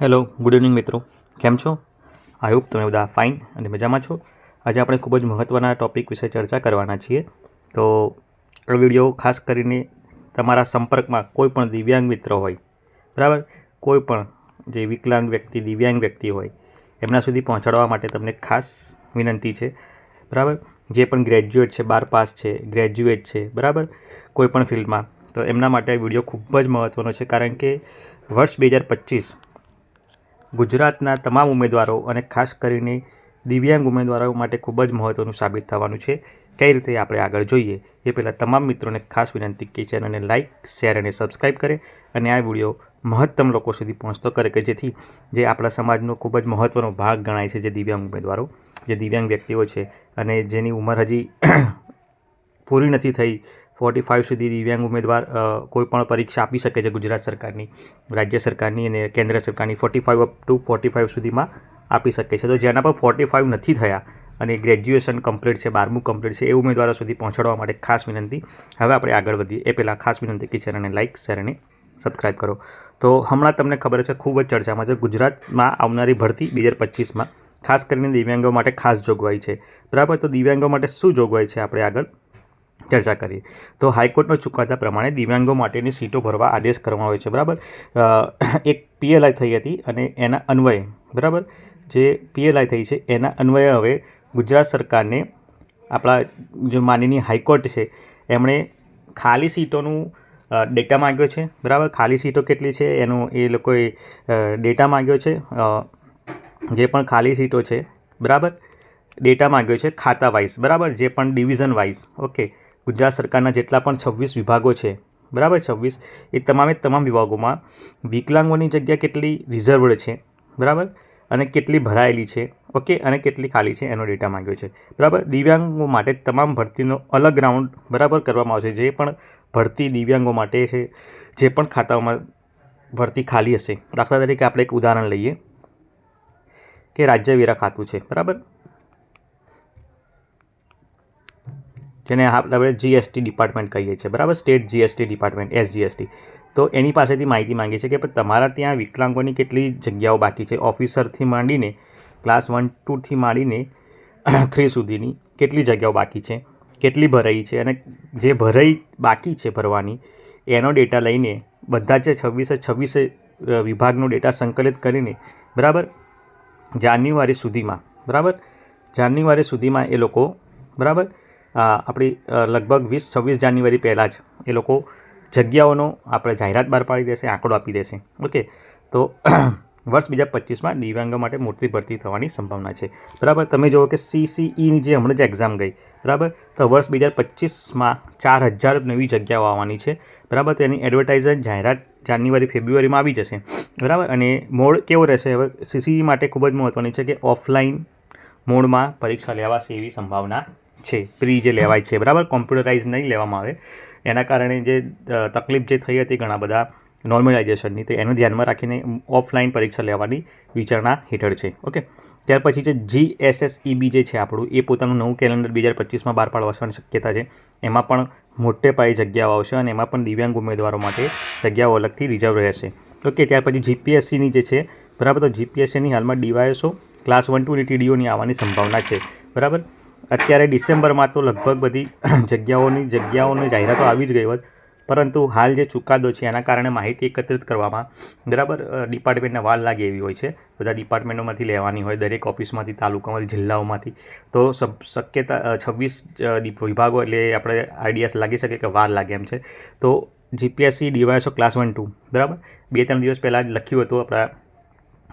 Hello good evening મિત્રો. કેમ છો? આઈ હોપ તમે બધા ફાઇન અને મજામાં છો. આજે આપણે ખૂબ જ મહત્ત્વના ટૉપિક વિશે ચર્ચા કરવાના છીએ. તો આ વીડિયો ખાસ કરીને તમારા સંપર્કમાં કોઈ પણ દિવ્યાંગ મિત્ર હોય, બરાબર? કોઈ પણ જે વિકલાંગ વ્યક્તિ, દિવ્યાંગ વ્યક્તિ હોય, એમના સુધી પહોંચાડવા માટે તમને ખાસ વિનંતી છે, બરાબર? જે પણ ગ્રેજ્યુએટ છે, બાર પાસ છે ગ્રેજ્યુએટ છે, બરાબર? કોઈ પણ ફિલ્ડમાં તો એમના માટે આ વીડિયો ખૂબ જ મહત્ત્વનો છે, કારણ કે વર્ષ બે હજાર પચીસ ગુજરાતના તમામ ઉમેદવારો અને ખાસ કરીને દિવ્યાંગ ઉમેદવારો માટે ખૂબ જ મહત્ત્વનું સાબિત થવાનું છે. કઈ રીતે આપણે આગળ જોઈએ એ પહેલાં તમામ મિત્રોને ખાસ વિનંતી કે ચેનલને લાઇક શેર અને સબસ્ક્રાઈબ કરે અને આ વીડિયો મહત્તમ લોકો સુધી પહોંચતો કરે કે જેથી જે આપણા સમાજનો ખૂબ જ મહત્ત્વનો ભાગ ગણાય છે જે દિવ્યાંગ ઉમેદવારો, જે દિવ્યાંગ વ્યક્તિઓ છે અને જેની ઉંમર હજી પૂરી નથી થઈ. ફોર્ટી ફાઇવ સુધી દિવ્યાંગ ઉમેદવાર કોઈપણ પરીક્ષા આપી શકે છે ગુજરાત સરકારની, રાજ્ય સરકારની અને કેન્દ્ર સરકારની forty five up to forty five સુધીમાં આપી શકે છે. તો જેના પર ફોર્ટી ફાઇવ નથી થયા અને ગ્રેજ્યુએશન કમ્પ્લીટ છે, બારમું કમ્પ્લીટ છે, એ ઉમેદવારો સુધી પહોંચાડવા માટે ખાસ વિનંતી. હવે આપણે આગળ વધીએ. એ પહેલાં ખાસ વિનંતી કે ચેનલને લાઇક શેર અને સબસ્ક્રાઇબ કરો. તો હમણાં તમને ખબર છે, ખૂબ જ ચર્ચામાં છે, ગુજરાતમાં આવનારી ભરતી બે હજાર પચીસમાં ખાસ કરીને દિવ્યાંગો માટે ખાસ જોગવાઈ છે. બરાબર? તો દિવ્યાંગો માટે શું જોગવાઈ છે? આપણે આગળ ચર્ચા કરીએ. તો હાઈકોર્ટનો ચુકાદા પ્રમાણે દિવ્યાંગો માટેની સીટો ભરવા આદેશ કરવામાં આવ્યો છે, બરાબર? એક પીએલઆઈ થઈ હતી અને એના અન્વયે, બરાબર? જે પીએલઆઈ થઈ છે, એના અન્વયે હવે ગુજરાત સરકારને આપણા જે માનનીય હાઈકોર્ટ છે, એમણે ખાલી સીટોનું ડેટા માગ્યો છે, બરાબર? ખાલી સીટો કેટલી છે એનો એ લોકોએ ડેટા માગ્યો છે જે પણ ખાલી સીટો છે, બરાબર? ડેટા માંગ્યો છે ખાતા વાઇઝ, બરાબર? જે પણ ડિવિઝન વાઇઝ, ઓકે? ગુજરાત સરકારના જેટલા પણ છવ્વીસ વિભાગો છે, બરાબર છવ્વીસ, એ તમામે તમામ વિભાગોમાં વિકલાંગોની જગ્યા કેટલી રિઝર્વડ છે, બરાબર? અને કેટલી ભરાયેલી છે ઓકે અને કેટલી ખાલી છે, એનો ડેટા માંગ્યો છે, બરાબર? દિવ્યાંગો માટે તમામ ભરતીનો અલગ રાઉન્ડ બરાબર, કરવામાં આવશે. જે પણ ભરતી દિવ્યાંગો માટે છે, જે પણ ખાતાઓમાં ભરતી ખાલી હશે. દાખલા તરીકે આપણે એક ઉદાહરણ લઈએ, કે રાજ્ય વેરા ખાતું છે, બરાબર? જેને આપણે જીએસટી ડિપાર્ટમેન્ટ કહીએ છીએ, બરાબર? સ્ટેટ જીએસટી ડિપાર્ટમેન્ટ એસજીએસટી તો એની પાસેથી માહિતી માંગી છે કે તમારા ત્યાં વિકલાંગોની કેટલી જગ્યાઓ બાકી છે? ઓફિસરથી માંડીને ક્લાસ વન ટુથી માંડીને થ્રી સુધીની કેટલી જગ્યાઓ બાકી છે? કેટલી ભરાઈ છે? અને જે ભરાઈ બાકી છે ભરવાની, એનો ડેટા લઈને બધા જે છવ્વીસે છવ્વીસે વિભાગનો ડેટા સંકલિત કરીને, બરાબર? જાન્યુઆરી સુધીમાં, બરાબર? જાન્યુઆરી સુધીમાં એ લોકો, બરાબર? આપણી લગભગ વીસ, છવ્વીસ જાન્યુઆરી પહેલાં જ એ લોકો જગ્યાઓનો આપણે જાહેરાત બહાર પાડી દેશે, આંકડો આપી દેશે. ઓકે, તો વર્ષ બીજા પચીસમાં દિવ્યાંગો માટે મોટી ભરતી થવાની સંભાવના છે. બરાબર? તમે જુઓ કે સીસીઈની જે હમણાં જ એક્ઝામ ગઈ, બરાબર? તો વર્ષ બે હજાર પચીસમાં ચાર હજાર નવી જગ્યાઓ આવવાની છે. બરાબર? તેની એડવર્ટાઇઝર જાહેરાત જાન્યુઆરી, ફેબ્રુઆરીમાં આવી જશે. બરાબર? અને મોડ કેવો રહેશે? હવે સીસીઈ માટે ખૂબ જ મહત્ત્વની છે કે ઓફલાઈન મોડમાં પરીક્ષા લેવાશે એવી સંભાવના છે પ્રી જે લેવાય છે, બરાબર? કોમ્પ્યુટરાઇઝ નહીં લેવામાં આવે. એના કારણે જે તકલીફ જે થઈ હતી ઘણા બધા નોર્મલાઇઝેશનની તો એને ધ્યાનમાં રાખીને ઓફલાઈન પરીક્ષા લેવાની વિચારણા હેઠળ છે, ઓકે? ત્યાર પછી જે જીએસએસઈબી જે છે આપણું, એ પોતાનું નવું કેલેન્ડર બે હજાર પચીસમાં બહાર પાડવાની શક્યતા છે. એમાં પણ મોટે પાયે જગ્યાઓ આવશે અને એમાં પણ દિવ્યાંગ ઉમેદવારો માટે જગ્યાઓ અલગથી રિઝર્વ રહેશે. ઓકે, ત્યાર પછી જીપીએસસીની જે છે, બરાબર? તો જીપીએસસીની હાલમાં ડીવાયએસઓ ક્લાસ વન ટુ અને ટીડીઓની આવવાની સંભાવના છે, બરાબર? અત્યારે ડિસેમ્બરમાં તો લગભગ બધી જગ્યાઓની જગ્યાઓની જાહેરાતો આવી જ ગઈ હોત. પરંતુ હાલ જે ચુકાદો છે, એના કારણે માહિતી એકત્રિત કરવામાં બરાબર ડિપાર્ટમેન્ટને વાર લાગે એવી હોય છે. બધા ડિપાર્ટમેન્ટોમાંથી લેવાની હોય, દરેક ઓફિસમાંથી, તાલુકામાંથી, જિલ્લાઓમાંથી. તો સબ, શક્યતા છવ્વીસ વિભાગો એટલે આપણે આઈડિયાસ લાગી શકે કે વાર લાગે એમ છે. તો GPSC DySO class one two, બરાબર? બે ત્રણ દિવસ પહેલાં જ લખ્યું હતું આપણા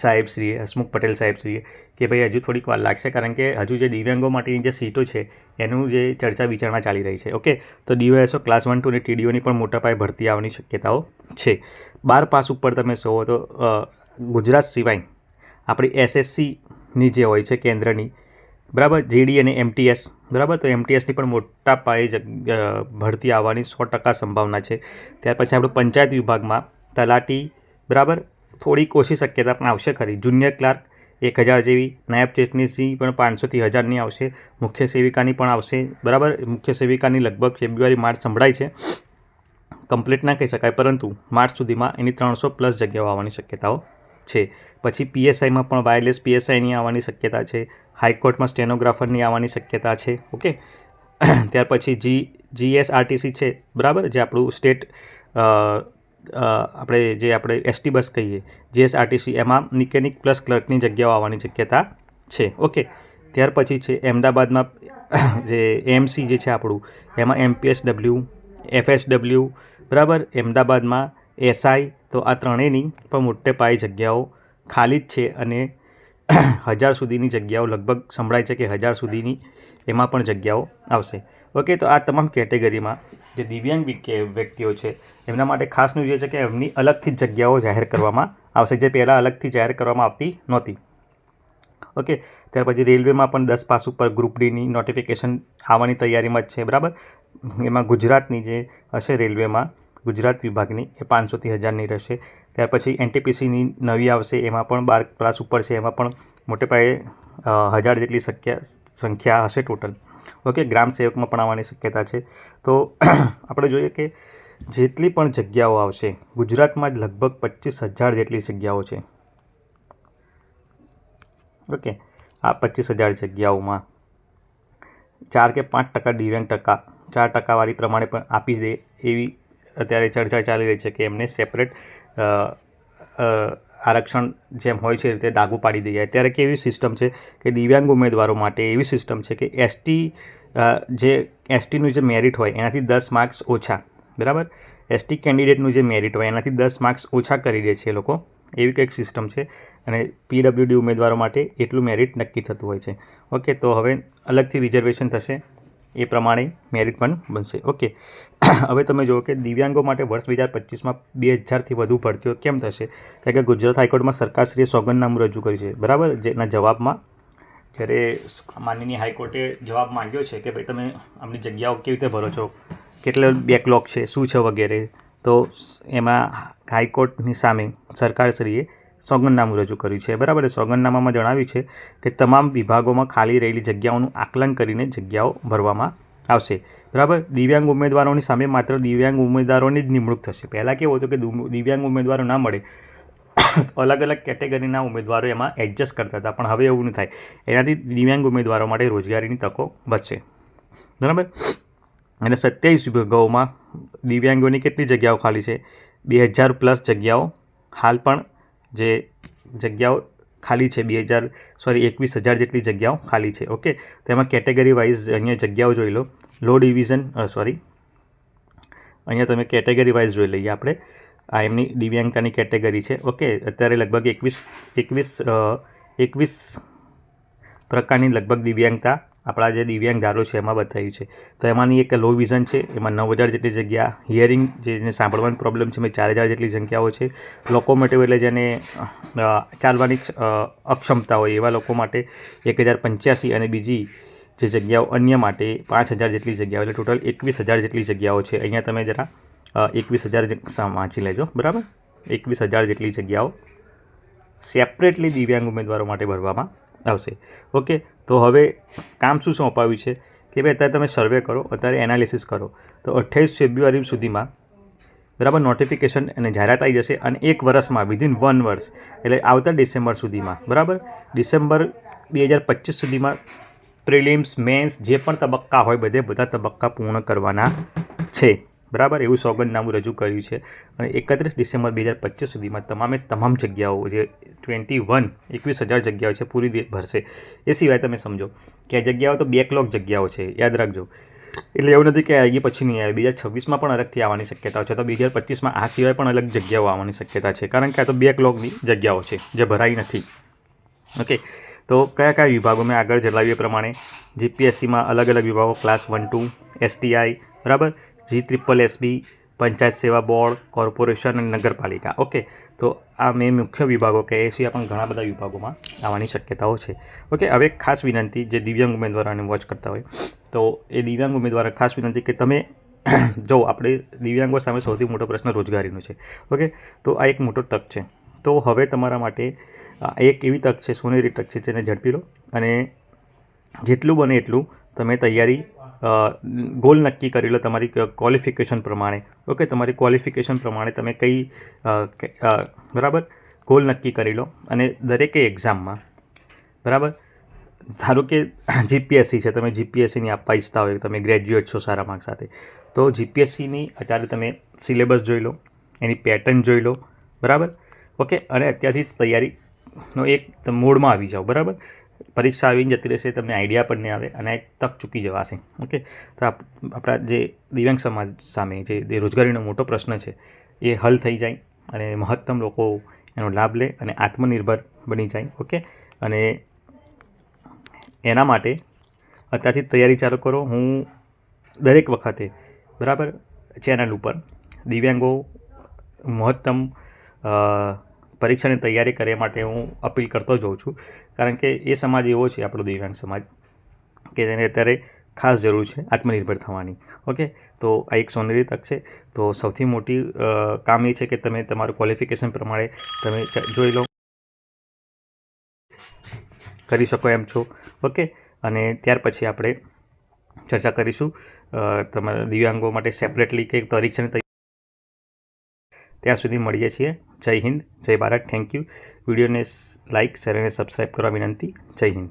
સાહેબશ્રીએ હસમુખ પટેલ સાહેબશ્રીએ કે ભાઈ હજુ થોડીક વાર લાગશે કારણ કે હજુ જે દિવ્યાંગો માટેની જે સીટો છે, એનું જે ચર્ચા વિચારણા ચાલી રહી છે. ઓકે? તો ડીવાયએસઓ ક્લાસ વન ટુ અને ટીડીઓની પણ મોટા પાયે ભરતી આવવાની શક્યતાઓ છે. બાર પાસ ઉપર તમે સૌ તો ગુજરાત સિવાય આપણી એસએસસીની જે હોય છે કેન્દ્રની, બરાબર? જીડી અને એમટીએસ, બરાબર? તો એમટીએસની પણ મોટા પાયે ભરતી આવવાની સો ટકા સંભાવના છે. ત્યાર પછી આપણે પંચાયત વિભાગમાં તલાટી, બરાબર? થોડીક ઓછી શક્યતા પણ આવશે ખરી. જુનિયર ક્લાર્ક એક હજાર જેવી, નાયબ ચેટનીસી પણ પાંચસોથી હજારની આવશે. મુખ્ય સેવિકાની પણ આવશે. બરાબર? મુખ્ય સેવિકાની લગભગ ફેબ્રુઆરી, માર્ચ સંભળાય છે. કમ્પ્લીટ ના કહી શકાય, પરંતુ માર્ચ સુધીમાં એની ત્રણસો પ્લસ જગ્યાઓ આવવાની શક્યતાઓ છે. પછી પીએસઆઈમાં પણ વાયરલેસ પીએસઆઈની આવવાની શક્યતા છે. હાઈકોર્ટમાં સ્ટેનોગ્રાફરની આવવાની શક્યતા છે. ઓકે? ત્યાર પછી જી, જીએસઆરટીસી છે. બરાબર? જે આપણું સ્ટેટ આપણે જે આપણે એસટી બસ કહીએ જીએસઆરટીસી એમાં મિકેનિક પ્લસ ક્લર્કની જગ્યાઓ આવવાની શક્યતા છે. ઓકે, ત્યાર પછી છે અમદાવાદમાં જે એમસી જે છે આપણું, એમાં એમપીએસડબલ્યુ એફએસડબલ્યુ બરાબર? અમદાવાદમાં એસઆઈ તો આ ત્રણેયની પણ મોટે પાયે જગ્યાઓ ખાલી જ છે અને હજાર સુધીની જગ્યાઓ, લગભગ સંભળાય છે કે હજાર સુધીની એમાં પણ જગ્યાઓ આવશે. ઓકે, તો આ તમામ કેટેગરીમાં જે દિવ્યાંગ વ્યક્તિઓ છે, એમના માટે ખાસનું જે છે કે એમની અલગથી જ જગ્યાઓ જાહેર કરવામાં આવશે, જે પહેલાં અલગથી જાહેર કરવામાં આવતી નહોતી. ઓકે, ત્યાર પછી રેલવેમાં પણ દસ પાસ ઉપર ગ્રુપ ડીની નોટિફિકેશન આવવાની તૈયારીમાં જ છે, બરાબર? એમાં ગુજરાતની જે હશે રેલવેમાં ગુજરાત વિભાગની એ પાંચસોથી હજારની રહેશે. ત્યાર પછી એનટીપીસીની નવી આવશે, એમાં પણ બાર ક્લાસ ઉપર છે, એમાં પણ મોટે પાયે હજાર જેટલી શક્યા સંખ્યા હશે ટોટલ. ઓકે, ગ્રામ સેવકમાં પણ આવવાની શક્યતા છે. તો આપણે જોઈએ કે જેટલી પણ જગ્યાઓ આવશે, ગુજરાતમાં જ લગભગ પચીસ હજાર જેટલી જગ્યાઓ છે. ઓકે, આ પચીસ હજાર જગ્યાઓમાં ચાર કે પાંચ ટકા દિવ્યાંગ ટકા, ચાર ટકાવાળી પ્રમાણે પણ આપી દે એવી અત્યારે ચર્ચા ચાલી રહી છે કે એમને સેપરેટ આરક્ષણ જેમ હોય છે એ રીતે ડાગુ પાડી દઈએ. અત્યારે કેવી સિસ્ટમ છે કે દિવ્યાંગ ઉમેદવારો માટે એવી સિસ્ટમ છે કે એસટી જે એસટીનું જે મેરિટ હોય એનાથી દસ માર્ક્સ ઓછા, બરાબર? એસટી કેન્ડિડેટનું જે મેરિટ હોય એનાથી દસ માર્ક્સ ઓછા કરી દે છે એ લોકો. એવી કંઈક સિસ્ટમ છે અને પીડબ્લ્યુડી ઉમેદવારો માટે એટલું મેરિટ નક્કી થતું હોય છે. ઓકે તો હવે અલગથી રિઝર્વેશન થશે. એ પ્રમાણે મેરિટ પણ બનશે. ઓકે હવે તમે જુઓ કે દિવ્યાંગો માટે વર્ષ બે હજાર પચીસમાં બે હજારથી વધુ ભરતીઓ કેમ થશે? કારણ કે ગુજરાત હાઈકોર્ટમાં સરકારશ્રીએ સોગંદનામું રજૂ કર્યું છે. બરાબર? જેના જવાબમાં જ્યારે માનનીય હાઈકોર્ટે જવાબ માંગ્યો છે કે ભાઈ તમે આમની જગ્યાઓ કેવી રીતે ભરો છો? કેટલો બેકલોગ છે? શું છે વગેરે? તો એમાં હાઈકોર્ટની સામે સરકારશ્રીએ સોગંદનામું રજૂ કર્યું છે. બરાબર સોગંદનામામાં જણાવ્યું છે કે તમામ વિભાગોમાં ખાલી રહેલી જગ્યાઓનું આકલન કરીને જગ્યાઓ ભરવામાં આવશે. બરાબર, દિવ્યાંગ ઉમેદવારોની સામે માત્ર દિવ્યાંગ ઉમેદવારોની જ નિમણૂક થશે. પહેલાં કેવું હતું કે દિવ્યાંગ ઉમેદવારો ના મળે, અલગ અલગ કેટેગરીના ઉમેદવારો એમાં એડજસ્ટ કરતા હતા. પણ હવે એવું નહીં થાય. એનાથી દિવ્યાંગ ઉમેદવારો માટે રોજગારીની તકો વધશે. બરાબર? અને સત્યાવીસ વિભાગોમાં દિવ્યાંગોની કેટલી જગ્યાઓ ખાલી છે? બે હજાર પ્લસ જગ્યાઓ હાલ પણ જે જગ્યાઓ ખાલી છે, બે હજાર સોરી એકવીસ હજાર જેટલી જગ્યાઓ ખાલી છે ઓકે તો એમાં કેટેગરી વાઇઝ અહીંયા જગ્યાઓ જોઈ લો. લો ડિવિઝન સોરી અહીંયા તમે કેટેગરી વાઇઝ જોઈ લઈએ આપણે. આ એમની દિવ્યાંગતાની કેટેગરી છે ઓકે અત્યારે લગભગ એકવીસ એકવીસ એકવીસ પ્રકારની લગભગ દિવ્યાંગતા આપણા જે દિવ્યાંગ ધારો છે એમાં બતાવ્યું છે. તો એમાંની એક લો વિઝન છે, એમાં નવ હજાર જેટલી જગ્યા હિયરિંગ જેને સાંભળવાની પ્રોબ્લેમ છે, એમાં ચાર હજાર જેટલી સંખ્યાઓ છે. લોકોમોટિવ એટલે જેને ચાલવાની અક્ષમતા હોય એવા લોકો માટે એક હજાર પંચ્યાસી અને બીજી જે જગ્યાઓ અન્ય માટે પાંચ હજાર જેટલી જગ્યાઓ, એટલે ટોટલ એકવીસ હજાર જેટલી જગ્યાઓ છે. અહીંયા તમે જરા એકવીસ હજાર વાંચી લેજો, બરાબર? એકવીસ હજાર જેટલી જગ્યાઓ સેપરેટલી દિવ્યાંગ ઉમેદવારો માટે ભરવામાં આવશે. ઓકે તો હવે કામ શું સોંપાવ્યું છે? કે ભાઈ અત્યારે તમે સર્વે કરો, અત્યારે એનાલિસિસ કરો. તો અઠ્યાવીસ ફેબ્રુઆરી સુધીમાં બરાબર નોટિફિકેશન અને જાહેરાત આવી જશે અને એક વર્ષમાં વિધિન વન વર્ષ, એટલે આવતા ડિસેમ્બર સુધીમાં, બરાબર? ડિસેમ્બર બે હજાર પચીસ સુધીમાં પ્રિલિમ્સ મેન્સ જે પણ તબક્કા હોય, બધે બધા તબક્કા પૂર્ણ કરવાના છે. બરાબર એવું સોગંદનામું રજૂ કર્યું છે. અને એકત્રીસ ડિસેમ્બર બે હજાર પચીસ સુધીમાં તમામે તમામ જગ્યાઓ જે ટ્વેન્ટી વન એકવીસ હજાર જગ્યાઓ છે પૂરી ભરશે. એ સિવાય તમે સમજો કે આ જગ્યાઓ તો બેકલોગ જગ્યાઓ છે, યાદ રાખજો. એટલે એવું નથી કે આવી પછી નહીં આવે. બે હજાર છવ્વીસમાં પણ અલગથી આવવાની શક્યતાઓ છે. તો બે હજાર પચીસમાં આ સિવાય પણ અલગ જગ્યાઓ આવવાની શક્યતા છે. કારણ કે આ તો બેકલોગની જગ્યાઓ છે, જે ભરાઈ નથી. ઓકે. તો કયા કયા વિભાગો મેં આગળ જણાવ્યું પ્રમાણે? જીપીએસસીમાં અલગ અલગ વિભાગો, ક્લાસ વન, ટુ એસટીઆઈ બરાબર? જી ત્રિપલ એસબી, પંચાયત સેવા બોર્ડ, કોર્પોરેશન અને નગરપાલિકા. ઓકે, તો આ મેં મુખ્ય વિભાગો કે એ સિવાય પણ ઘણા બધા વિભાગોમાં આવવાની શક્યતાઓ છે. ઓકે, હવે ખાસ વિનંતી જે દિવ્યાંગ ઉમેદવારોને વોચ કરતા હોય. તો એ દિવ્યાંગ ઉમેદવાર ખાસ વિનંતી કે તમે જો આપણે દિવ્યાંગો સામે સૌથી મોટો પ્રશ્ન રોજગારીનો છે. ઓકે, તો આ એક મોટો તક છે. તો હવે તમારા માટે એક એવી તક છે, સોનેરી તક છે જેને ઝડપી લો અને જેટલું બને એટલું તમે તૈયારી ગોલ નક્કી કરી લો તમારી ક્વોલિફિકેશન પ્રમાણે. ઓકે તમારી ક્વોલિફિકેશન પ્રમાણે તમે કઈ બરાબર? ગોલ નક્કી કરી લો અને દરેકે એક્ઝામમાં બરાબર? ધારો કે જીપીએસસી છે, તમે જીપીએસસીની આપવા ઈચ્છતા હોય, તમે ગ્રેજ્યુએટ છો સારા માર્ક સાથે. તો જીપીએસસીની અત્યારે તમે સિલેબસ જોઈ લો, એની પેટર્ન જોઈ લો, બરાબર? ઓકે અને અત્યારથી જ તૈયારીનો એક મોડમાં આવી જાઓ, બરાબર? પરીક્ષા આવીને જતી રહેશે, તમને આઈડિયા પણ નહીં આવે અને તક ચૂકી જવાશે. ઓકે? તો આપ- આપણા જે દિવ્યાંગ સમાજ સામે જે રોજગારીનો મોટો પ્રશ્ન છે, એ હલ થઈ જાય અને મહત્તમ લોકો એનો લાભ લે અને આત્મનિર્ભર બની જાય. ઓકે? અને એના માટે અત્યારથી તૈયારી ચાલુ કરો. હું દરેક વખતે, બરાબર, ચેનલ ઉપર દિવ્યાંગો મહત્તમ પરીક્ષાની તૈયારી કરે માટે હું અપીલ કરતો જ હોઉં છું. કારણ કે એ સમાજ એવો છે, આપણો દિવ્યાંગ સમાજ, કે જેને અત્યારે ખાસ જરૂર છે આત્મનિર્ભર થવાની. ઓકે? તો આ એક સોનેરી તક છે. તો સૌથી મોટી કામ એ છે કે તમે તમારું ક્વોલિફિકેશન પ્રમાણે તમે જોઈ લો. કરી શકો એમ છો. ઓકે? અને ત્યાર પછી આપણે ચર્ચા કરીશું. તમારા દિવ્યાંગો માટે સેપરેટલી કે પરીક્ષાની ત્યાં સુધી મળીએ છીએ. જય હિન્દ, જય ભારત. થેન્ક યુ વિડીયોને લાઇક શેર અને સબસ્ક્રાઈબ કરવા વિનંતી. જય હિન્દ.